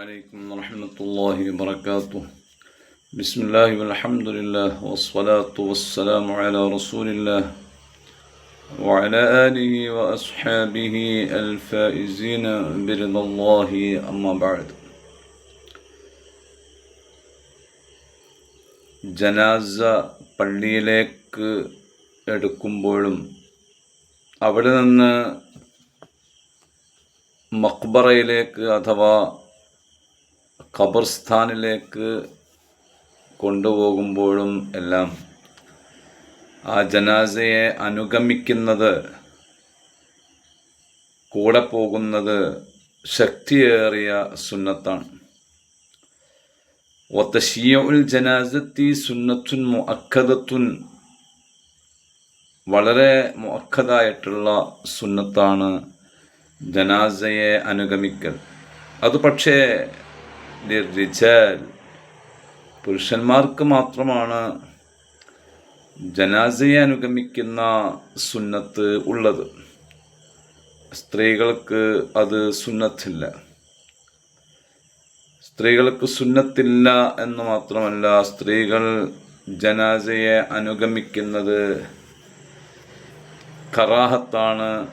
عليكم ورحمة الله وبركاته بسم الله والحمد لله والصلاة والسلام على رسول الله وعلى آله وأصحابه الفائزين برضا الله أما بعد ജനാസ പള്ളിയിലേക്ക് എടുക്കുമ്പോഴും അവിടെ നിന്ന് മക്ബറയിലേക്ക് അഥവാ ഖബർസ്ഥാനിലേക്ക് കൊണ്ടുപോകുമ്പോഴും എല്ലാം ആ ജനാസയെ അനുഗമിക്കുന്നത് കൂടെ പോകുന്നത് ശക്തിയേറിയ സുന്നത്താണ്. ഒത്തഷിയുൽ ജനാസത്തി സുന്നത്തുൻ മുഅക്കദത്തുൻ വളരെ മുഅക്കദായിട്ടുള്ള സുന്നത്താണ് ജനാസയെ അനുഗമിക്കൽ. അത് പക്ഷേ റിജാൽ പുരുഷന്മാർക്ക് മാത്രമാണ് ജനാസയെ അനുഗമിക്കുന്ന സുന്നത്ത് ഉള്ളത്. സ്ത്രീകൾക്ക് അത് സുന്നത്തില്ല. സ്ത്രീകൾക്ക് സുന്നത്തില്ല എന്ന് മാത്രമല്ല സ്ത്രീകൾ ജനാസയെ അനുഗമിക്കുന്നത് കറാഹത്താണ്.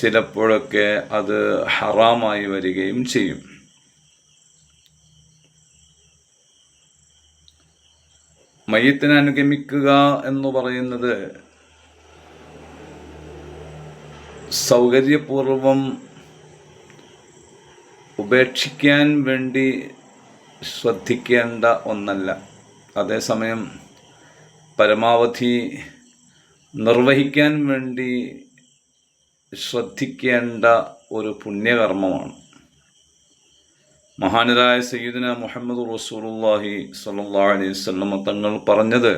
ചിലപ്പോഴൊക്കെ അത് ഹറാമായി വരികയും ചെയ്യും. മയ്യത്തിനെ അനുഗമിക്കുക എന്ന് പറയുന്നത് സൗകര്യപൂർവം ഉപേക്ഷിക്കാൻ വേണ്ടി ശ്രദ്ധിക്കേണ്ട ഒന്നല്ല. അതേസമയം പരമാവധി നിർവഹിക്കാൻ വേണ്ടി ശ്രദ്ധിക്കേണ്ട ഒരു പുണ്യകർമ്മമാണ്. മഹാനരായ സയ്യിദിന മുഹമ്മദ് റസൂലുള്ളാഹി സല്ലാ അലൈഹി വസല്ലം തങ്ങൾ പറഞ്ഞത്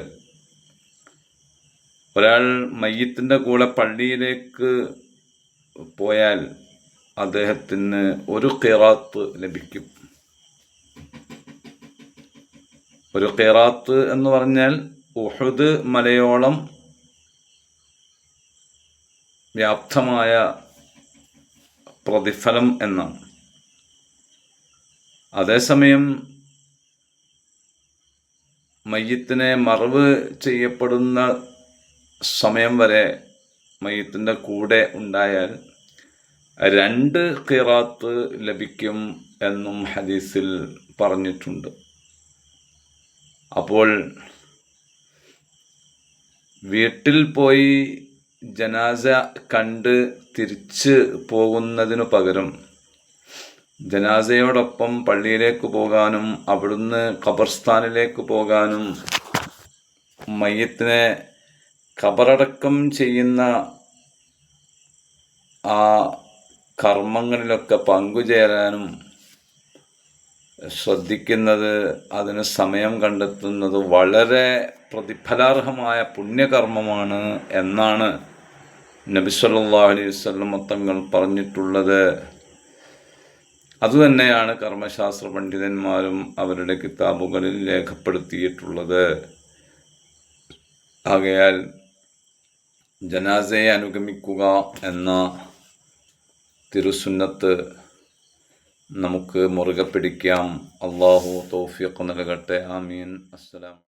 ഒരാൾ മയ്യത്തിന്റെ കൂടെ പള്ളിയിലേക്ക് പോയാൽ അദ്ദേഹത്തിന് ഒരു ഖിറാത്ത് ലഭിക്കും. ഒരു ഖിറാത്ത് എന്ന് പറഞ്ഞാൽ ഉഹുദ് മലയോളം വ്യാപ്തമായ പ്രതിഫലം എന്നാണ്. അതേസമയം മയ്യത്തിനെ മറവ് ചെയ്യപ്പെടുന്ന സമയം വരെ മയ്യത്തിന്റെ കൂടെ ഉണ്ടായാൽ രണ്ട് ഖിറാത്ത് ലഭിക്കും എന്നും ഹദീസിൽ പറഞ്ഞിട്ടുണ്ട്. അപ്പോൾ വീട്ടിൽ പോയി ജനാസ കണ്ട് തിരിച്ച് പോകുന്നതിനു പകരം ജനാസയോടൊപ്പം പള്ളിയിലേക്ക് പോകാനും അവിടുന്ന് ഖബർസ്ഥാനിലേക്ക് പോകാനും മയ്യത്തിനെ ഖബറടക്കം ചെയ്യുന്ന ആ കർമ്മങ്ങളിലൊക്കെ പങ്കുചേരാനും ശ്രദ്ധിക്കുന്നത് അതിന് സമയം കണ്ടെത്തുന്നത് വളരെ പ്രതിഫലാർഹമായ പുണ്യകർമ്മമാണ് എന്നാണ് നബിസ്വല്ലാ അലൈഹി വല്ലം തങ്ങൾ പറഞ്ഞിട്ടുള്ളത്. അതുതന്നെയാണ് കർമ്മശാസ്ത്ര പണ്ഡിതന്മാരും അവരുടെ കിതാബുകളിൽ രേഖപ്പെടുത്തിയിട്ടുള്ളത്. ആകയാൽ ജനാസയെ അനുഗമിക്കുക എന്ന തിരുസുന്നത്ത് നമുക്ക് മുറുകെ പിടിക്കാം. അള്ളാഹു തോഫിയൊക്കെ നൽകട്ടെ. ആമീൻ. അസ്സലാം